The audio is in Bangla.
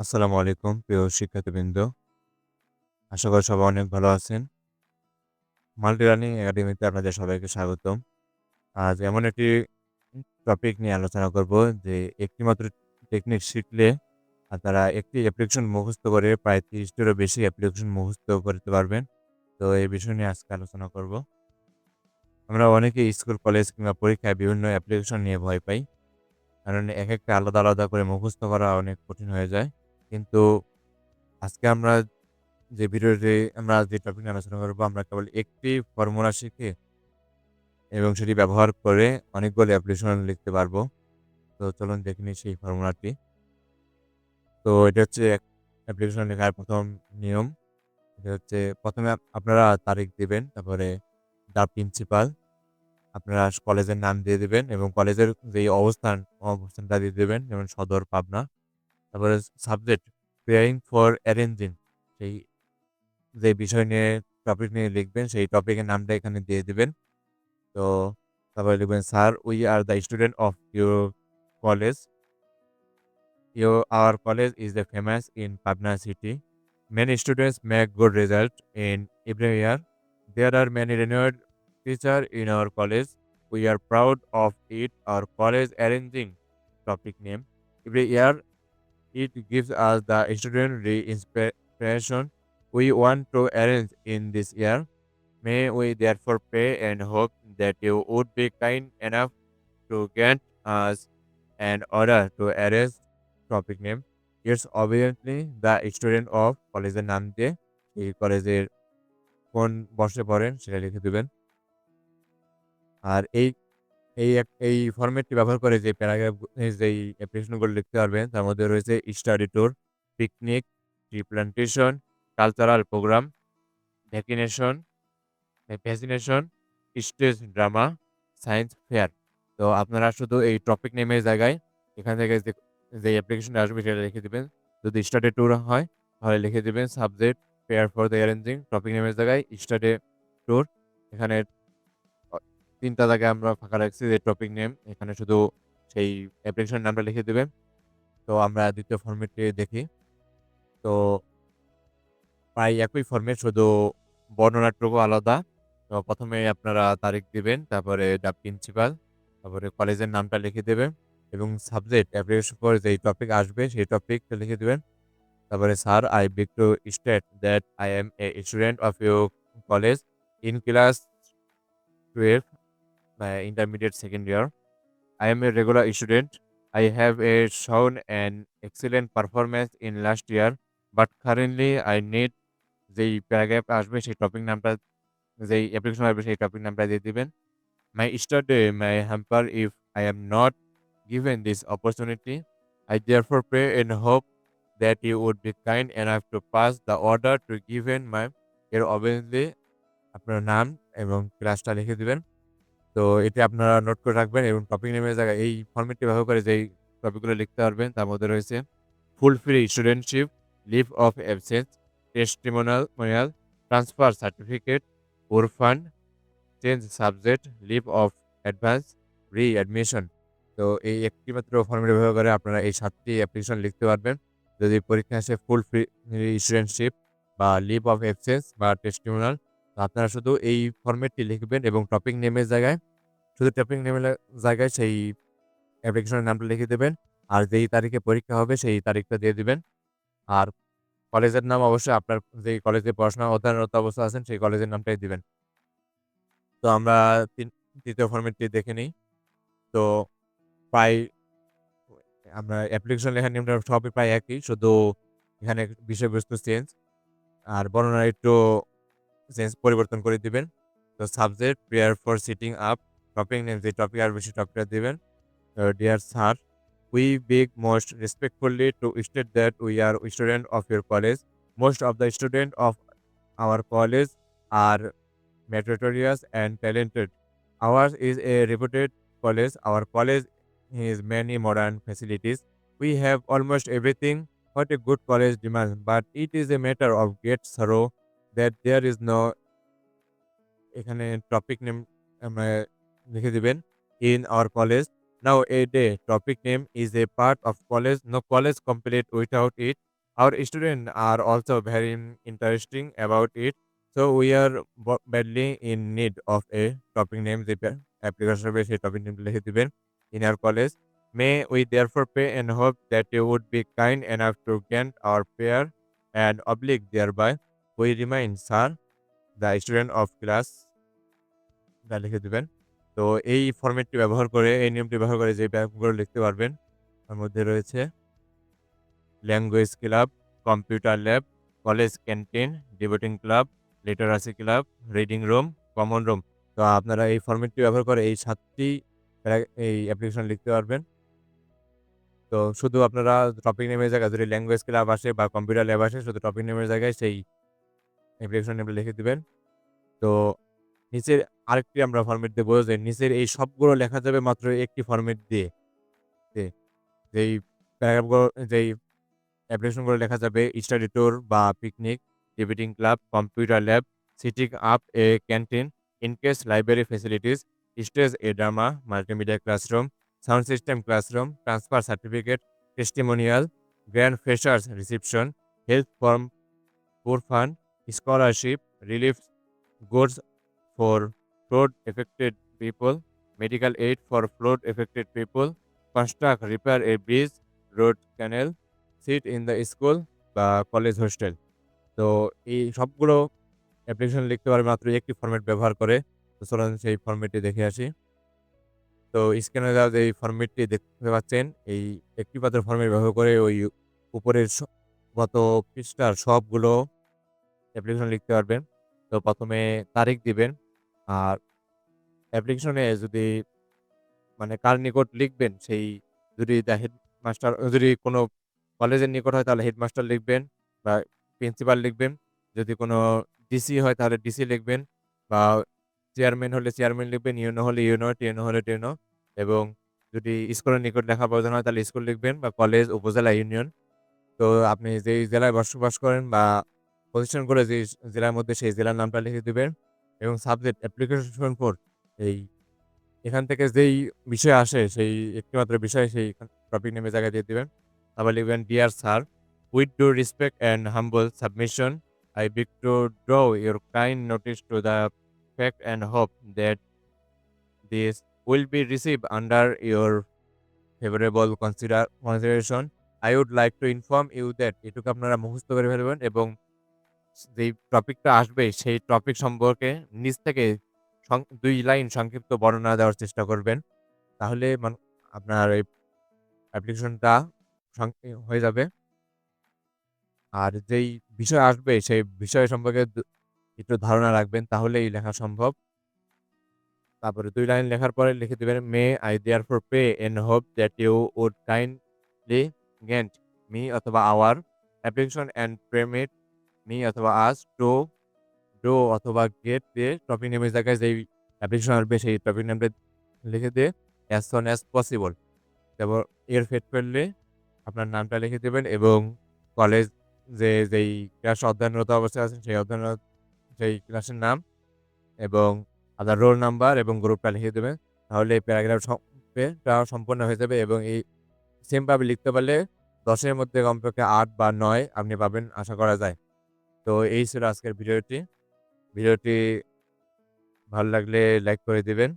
আসসালামু আলাইকুম প্রিয় শিক্ষার্থীবৃন্দ। আশা করি সবাই অনেক ভালো আছেন। মাল্টি লার্নিং একাডেমিতে আপনাদের সবাইকে স্বাগতম। আজ এমন একটি টপিক নিয়ে আলোচনা করব যে একটিমাত্র টেকনিক শিখলে তারা একটি অ্যাপ্লিকেশন মুখস্থ করে প্রায় ৩০ টিরও বেশি অ্যাপ্লিকেশন মুখস্থ করতে পারবেন। তো এই বিষয় নিয়ে আজকে আলোচনা করব। আমরা অনেকে স্কুল, কলেজ কিংবা পরীক্ষায় বিভিন্ন অ্যাপ্লিকেশন নিয়ে ভয় পাই। কারণ এক একটা আলাদা, আলাদা করে মুখস্থ করা অনেক কঠিন হয়ে যায়। কিন্তু আজকে আমরা যে ভিডিওতে আমরা যে টপিক নিয়ে আলোচনা করব আমরা কেবল একটি ফর্মুলা শিখে এবং সেটি ব্যবহার করে অনেকগুলো অ্যাপ্লিকেশন লিখতে পারব তো চলুন দেখে নিই সেই ফর্মুলাটি। তো এটা হচ্ছে অ্যাপ্লিকেশন লেখার প্রথম নিয়ম। এটা হচ্ছে প্রথমে আপনারা তারিখ দিবেন। তারপরে দ্য প্রিন্সিপাল আপনারা কলেজের নাম দিয়ে দেবেন এবং কলেজের যেই অবস্থান, অবস্থানটা দিয়ে দেবেন যেমন সদর পাবনা। তারপরে সাবজেক্ট প্রেয়ারিং ফর অ্যারেঞ্জিং সেই যে বিষয় নিয়ে টপিক নিয়ে লিখবেন, সেই টপিকের নামটা এখানে দিয়ে দেবেন তো তারপরে লিখবেন sir we are the student of your college. You our college is the famous in Pabna city. Many students make good result in every year. There are many renowned teacher in our college. We are proud of it. Our college arranging topic name. Every year it gives us the student re-inspiration we want to arrange in this year. May we therefore pray and hope that you would be kind enough to grant us an order to arrange topic name. It's obviously the student of কলেজের নাম দিয়ে এই কলেজের কোন বর্ষে পড়েন সেটা লিখে দিবেন। আর এই এই এক এই ফরম্যাটটি ব্যবহার করে যে প্যারাগ্রাফ যেই অ্যাপ্লিকেশনগুলো লিখতে পারবেন তার মধ্যে রয়েছে study tour, picnic, tree plantation, cultural programme, vaccination, vaccination, stage drama, science fair. তো আপনারা শুধু এই টপিক নেমের জায়গায় এখান থেকে যে যে অ্যাপ্লিকেশনটা আসবে সেটা লিখে দিবেন। যদি স্টাডি ট্যুর হয় তাহলে লিখে দিবেন subject prayer for the arranging topic নেমের জায়গায় স্টাডি ট্যুর এখানে ৩ জায়গায় আমরা ফাঁকা রাখছি যে টপিক নেম এখানে শুধু সেই অ্যাপ্লিকেশনের নামটা লিখে দেবে তো আমরা ২য় ফরম্যাটটি দেখি। তো প্রায় একই ফরম্যাট শুধু বর্ণনাটুকু আলাদা। তো প্রথমে আপনারা তারিখ দিবেন, তারপরে দ্য প্রিন্সিপাল, তারপরে কলেজের নামটা লিখে দিবেন এবং সাবজেক্ট অ্যাপ্লিকেশন পরে যেই টপিক আসবে সেই টপিকটা লিখে দেবেন তারপরে sir I beg to state that I am a student of you college in class 12 uh, intermediate second year. I am a regular student. I have a shown an excellent performance in last year, but currently I need যেই প্যারাগ্রাফ আসবে সেই টপিক নামটা যেই অ্যাপ্লিকেশন আসবে সেই টপিক নামটা দিয়ে দিবেন। My study may hamper if I am not given this opportunity. I therefore pray and hope that you would be kind enough to pass the order to given my এর obviously আপনার নাম এবং ক্লাসটা লিখে দিবেন। তো এটি আপনারা নোট করে রাখবেন এবং টপিক নেমের জায়গায় এই ফরম্যাটটি ব্যবহার করে যেই টপিকগুলো লিখতে পারবেন তার মধ্যে রয়েছে fulfil studentship, leave of absence, testimonial মোনিয়াল, transfer certificate, orphan, change subject, leave of advance, readmission. তো এই একটি মাত্র ফরম্যাট ব্যবহার করে আপনারা এই ৭ টি অ্যাপ্লিকেশন লিখতে পারবেন। যদি পরীক্ষায় আসে ফুল ফ্রি স্টুডেন্টশিপ বা লিভ অফ অ্যাবসেন্স বা টেস্টিমোনিয়াল তো আপনারা শুধু এই ফরম্যাটটি লিখবেন এবং টপিক নেমের জায়গায়, শুধু টপিক নেমের জায়গায় সেই অ্যাপ্লিকেশনের নামটা লিখে দেবেন আর যেই তারিখে পরীক্ষা হবে সেই তারিখটা দিয়ে দিবেন। আর কলেজের নাম অবশ্যই আপনার যেই কলেজে পড়াশোনা অধ্যয়নরত অবস্থায় আছেন সেই কলেজের নামটাই দিবেন। তো আমরা তিন ৩য় ফরম্যাটটি দেখে নিই। তো প্রায়, আমরা অ্যাপ্লিকেশন লেখার নিয়মটা সবই প্রায় একই। শুধু এখানে বিষয়বস্তু চেঞ্জ আর বর্ণনা একটু চেঞ্জ পরিবর্তন করে দিবেন। তো subject prayer for sitting up, topic name যে টপিক আসবে সেই টপিকটা দিবেন। তো dear sir, we beg most respectfully to state that we are student of your college. Most of the student of our college are meritorious and talented. Ours is a reputed college. Our college has many modern facilities. We have almost everything what a good college demands, but it is a matter of great sorrow that there is no এখানে টপিক নেম আমরা লিখে দিবেন in our college. Now a day topic name is a part of college. No college complete without it. Our students are also very interesting about it. So we are bo- badly in need of a topic name যে অ্যাপ্লিকেশন হবে সেই টপিক নেম লিখে দিবেন in our college. May we therefore pray and hope that you would be kind enough to grant our prayer and oblique thereby. We remain, sir, the student of class যা লিখে দেবেন। তো এই ফরম্যাটটি ব্যবহার করে এই নিয়মটি ব্যবহার করে যে ব্যায়ামগুলো লিখতে পারবেন তার মধ্যে রয়েছে language club computer lab college canteen debating club literacy club reading room common room তো আপনারা এই ফরম্যাটটি ব্যবহার করে এই সাতটি এই অ্যাপ্লিকেশন লিখতে পারবেন। তো শুধু আপনারা টপিক নেমের জায়গায় যদি ল্যাঙ্গুয়েজ ক্লাব আসে বা কম্পিউটার ল্যাব আসে শুধু টপিক নেমের জায়গায় সেই অ্যাপ্লিকেশন নেমটা লিখে দিবেন। তো নিচের আরেকটি আমরা ফরম্যাট দেবো যে নিচের এই সবগুলো লেখা যাবে মাত্র একটি ফরম্যাট দিয়ে। যেই প্যারাগ্রাফগুলো যেই অ্যাপ্লিকেশনগুলো লেখা যাবে স্টাডি ট্যুর বা picnic debating club computer lab sitting up a canteen in case library facilities stage a drama multimedia classroom sound system classroom transfer certificate testimonial grand freshers reception health form poor fund scholarship relief goods for flood affected people, medical aid for flood affected people, construct, repair a bridge, road, canal, sit in the school বা কলেজ হোস্টেল তো এই সবগুলো অ্যাপ্লিকেশন লিখতে পারবে মাত্র একটি ফরম্যাট ব্যবহার করে। তো চলুন সেই ফরম্যাটটি দেখে আসি। তো স্ক্রিনে দেওয়া যে ফরম্যাটটি দেখতে পাচ্ছেন এই একটি পাত্র ফরম্যাট ব্যবহার করে ওই উপরের গত পৃষ্ঠার সবগুলো অ্যাপ্লিকেশন লিখতে পারবেন। তো প্রথমে তারিখ দিবেন আর অ্যাপ্লিকেশনে যদি মানে কার নিকট লিখবেন সেই যদি দ্য হেডমাস্টার যদি কোনো কলেজের নিকট হয় তাহলে হেডমাস্টার লিখবেন বা প্রিন্সিপাল লিখবেন। যদি কোনো ডিসি হয় তাহলে ডিসি লিখবেন বা চেয়ারম্যান হলে চেয়ারম্যান লিখবেন ইউনো হলে ইউনো টিএনও হলে টিএনও এবং যদি স্কুলের নিকট লেখা প্রয়োজন হয় তাহলে স্কুল লিখবেন বা কলেজ উপজেলা ইউনিয়ন তো আপনি যেই জেলায় বসবাস করেন বা প্রতিষ্ঠান করে যে জেলার মধ্যে সেই জেলার নামটা লিখে দিবেন এবং সাবজেক্ট অ্যাপ্লিকেশন ফর এই এখান থেকে যেই বিষয় আসে সেই একটিমাত্র বিষয় সেই টপিক নেমে জায়গায় দিয়ে দিবেন। তারপর লিখবেন dear sir with due respect and humble submission I beg to draw your kind notice to the fact and hope that this will be receive under your favourable consider consideration I would like to inform you that এটুকু আপনারা মুখস্থ করে ফেলবেন এবং যেই টপিকটা আসবে, সেই টপিক সম্পর্কে নিজ থেকে দুই লাইন সংক্ষিপ্ত বর্ণনা দেওয়ার চেষ্টা করবেন। তাহলে আপনার এই অ্যাপ্লিকেশনটা হয়ে যাবে। আর যেই বিষয় আসবে, সেই বিষয় সম্পর্কে একটু ধারণা রাখবেন, তাহলেই লেখা সম্ভব। তারপরে দুই লাইন লেখার পরে লিখে দেবেন may I therefore pay and hope that you would kindly grant me অথবা our application and payment me অথবা আস ডো ডো অথবা গেট দিয়ে টপিক নেমের জায়গায় যেই অ্যাপ্লিকেশন আসবে, সেই টপিক নেমটা লিখে দিয়ে অ্যাজ সন অ্যাজ পসিবল তারপর এর ফেট ফেললে আপনার নামটা লিখে দেবেন এবং কলেজ যে, যেই ক্লাস অধ্যয়নরত অবস্থায় আছেন, সেই অধ্যয়নরত সেই ক্লাসের নাম এবং আপনার রোল নাম্বার এবং গ্রুপটা লিখে দেবেন। তাহলে এই প্যারাগ্রাফটা সম্পূর্ণ হয়ে যাবে এবং এই সেমভাবে লিখতে পারলে দশের মধ্যে কমপক্ষে আট বা নয় আপনি পাবেন, আশা করা যায়। তো এই ছিল আজকের ভিডিওটি। ভিডিওটি ভালো লাগলে লাইক করে দিবেন।